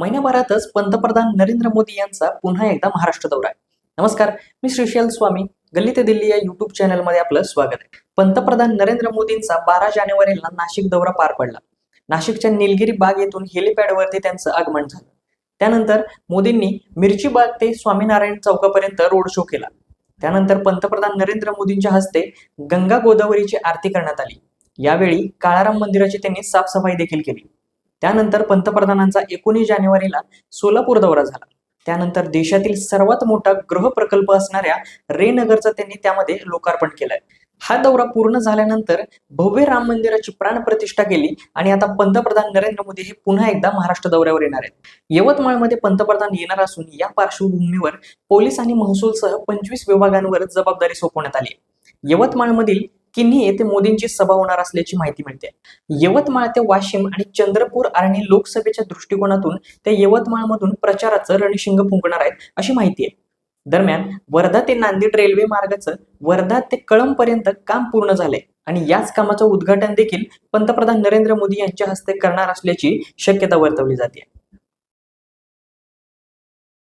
महिन्याभरातच पंतप्रधान नरेंद्र मोदी यांचा पुन्हा एकदा महाराष्ट्र दौरा आहे. नमस्कार मी श्रीशैल स्वामी. गल्ली ते दिल्ली या युट्यूब चॅनलमध्ये आपलं स्वागत आहे. पंतप्रधान नरेंद्र मोदींचा बारा जानेवारीला नाशिक दौरा पार पडला. नाशिकच्या निलगिरी बाग येथून हेलिपॅडवरती त्यांचं आगमन झालं. त्यानंतर मोदींनी मिरची बाग ते स्वामीनारायण चौकापर्यंत रोड शो केला. त्यानंतर पंतप्रधान नरेंद्र मोदींच्या हस्ते गंगा गोदावरीची आरती करण्यात आली. यावेळी काळाराम मंदिराची त्यांनी साफसफाई देखील केली. त्यानंतर पंतप्रधानांचा एकोणीस जानेवारीला सोलापूर दौरा झाला. त्यानंतर देशातील सर्वात मोठा गृह प्रकल्प असणाऱ्या रेनगरचा त्यांनी त्यामध्ये लोकार्पण केलंय. हा दौरा पूर्ण झाल्यानंतर भव्य राम मंदिराची प्राणप्रतिष्ठा केली आणि आता पंतप्रधान नरेंद्र मोदी हे पुन्हा एकदा महाराष्ट्र दौऱ्यावर येणार आहेत. यवतमाळमध्ये पंतप्रधान येणार असून या पार्श्वभूमीवर पोलीस आणि महसूलसह पंचवीस विभागांवर जबाबदारी सोपवण्यात आली यवतमाळमधील किन्ही येथे मोदींची सभा होणार असल्याची माहिती मिळते. यवतमाळ ते वाशिम आणि चंद्रपूर आणि लोकसभेच्या दृष्टिकोनातून ते यवतमाळमधून प्रचाराचं रणशिंग फुंकणार आहेत अशी माहिती आहे. दरम्यान वर्धा ते नांदेड रेल्वे मार्गाचं वर्धा ते कळंब पर्यंत काम पूर्ण झालंय. आणि याच कामाचं उद्घाटन देखील पंतप्रधान नरेंद्र मोदी यांच्या हस्ते करणार असल्याची शक्यता वर्तवली जाते.